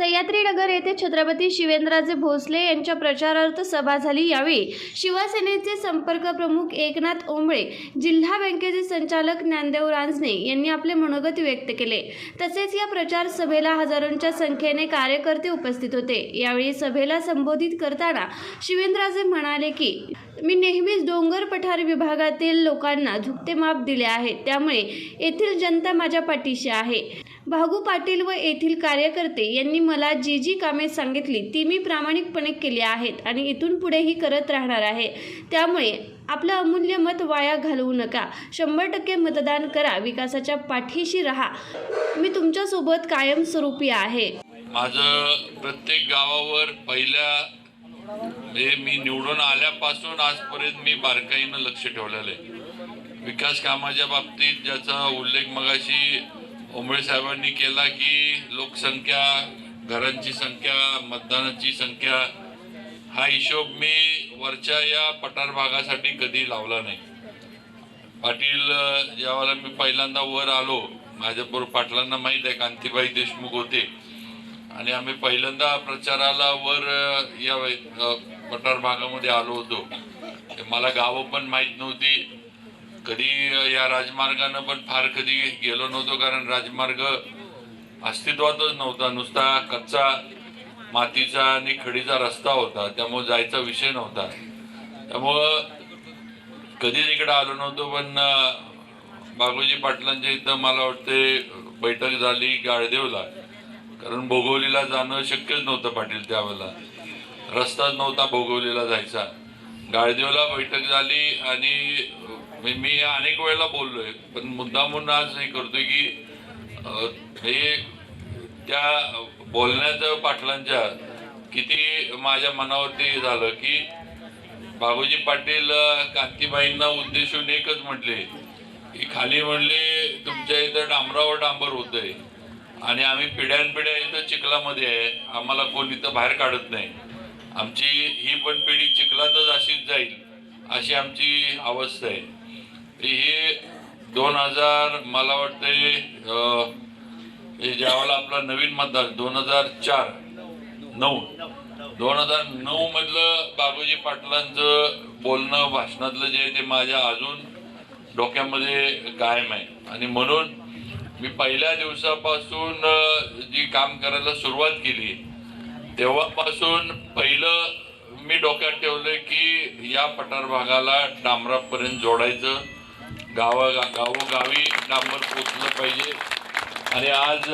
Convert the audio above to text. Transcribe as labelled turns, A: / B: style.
A: सह्याद्रीनगर येथे छत्रपती शिवेंद्रराजे भोसले यांच्या प्रचारार्थ सभा झाली यावेळी शिवसेनेचे संपर्क प्रमुख एकनाथ ओंबळे जिल्हा बँकेचे संचालक ज्ञानदेव रांजणे यांनी आपले मनोगत व्यक्त केले. तसेच या प्रचार सभेला हजारोंच्या संख्येने कार्यकर्ते उपस्थित होते. यावेळी सभेला संबोधित करताना शिवेंद्रराजे म्हणाले की मी नेहमीच डोंगर पठार विभागातील लोकांना झुकते माप दिले आहे. त्यामुळे येथील जनता माझ्या पाठीशी आहे. भागू पाटील व येथील कार्यकर्ते यांनी मला जी जी कामे सांगितली ती मी प्रामाणिकपणे केली आहेत आणि इथून पुढेही करत राहणार आहे. त्यामुळे आपलं अमूल्य मत वाया घालवू नका. शंभर टक्के मतदान करा विकासाच्या पाठीशी राहा. मी तुमच्यासोबत कायमस्वरूपी आहे.
B: माझं प्रत्येक गावावर पहिल्या हे मी निवडून आल्यापासून आजपर्यंत मी बारकाईनं लक्ष ठेवलेलं आहे. विकास कामाच्या बाबतीत ज्याचा उल्लेख मगाशी ओंबळे साहेबांनी केला की लोकसंख्या घरांची संख्या मतदानाची संख्या हा हिशोब मी वरच्या या पठार भागासाठी कधी लावला नाही. पाटील ज्यावेळेला मी पहिल्यांदा वर आलो. माझ्याबरोबर पाटलांना माहीत आहे कांतीबाई देशमुख होते. आणि आम्ही पहिल्यांदा प्रचाराला वर या पठार भागामध्ये आलो होतो. मला गावं पण माहीत नव्हती. कधी या राजमार्गानं पण फार कधी गेलो नव्हतो कारण राजमार्ग अस्तित्वातच नव्हता. नुसता कच्चा मातीचा आणि खडीचा रस्ता होता. त्यामुळं जायचा विषय नव्हता. त्यामुळं कधी तिकडे आलो नव्हतो पण अ, बागोजी पाटलांच्या इथं मला वाटते बैठक झाली गाळदेवला कारण भोगवलीला जाणं शक्यच नव्हतं पाटील त्यावेळेला. रस्ताच नव्हता भोगवलीला जायचा. गाळदेवला बैठक झाली आणि मी अनेक वेळेला बोललोय पण मुद्दा म्हणून आज हे करतोय की हे त्या बोलण्याचं पाटलांच्या किती माझ्या मनावरती हे झालं की बाबूजी पाटील कांतीबाईंना उद्देशून एकच म्हटले की खाली म्हणले तुमच्या इथं डांबरावर डांबर होतंय आणि आम्ही पिढ्यानपिढ्या इथं चिखलामध्ये आहे आम्हाला कोण इथं बाहेर काढत नाही. आमची ही पण पिढी चिखलातच अशीच जाईल अशी आमची अवस्था आहे. हे दोन हजार मला वाटतं हे ज्यावेळेला आपला नवीन मतदार दोन हजार चार नऊ. दोन हजार नऊ मधलं बाबूजी पाटलांचं बोलणं भाषणातलं जे आहे ते माझ्या अजून डोक्यामध्ये कायम आहे. आणि म्हणून मी पहिल्या दिवसापासून जी काम करायला सुरुवात केली तेव्हापासून पहिलं मी डोक्यात ठेवलं की या पठार भागाला डांबरापर्यंत जोडायचं. गावा गावोगावी डांबर पोचलं पाहिजे. आणि आज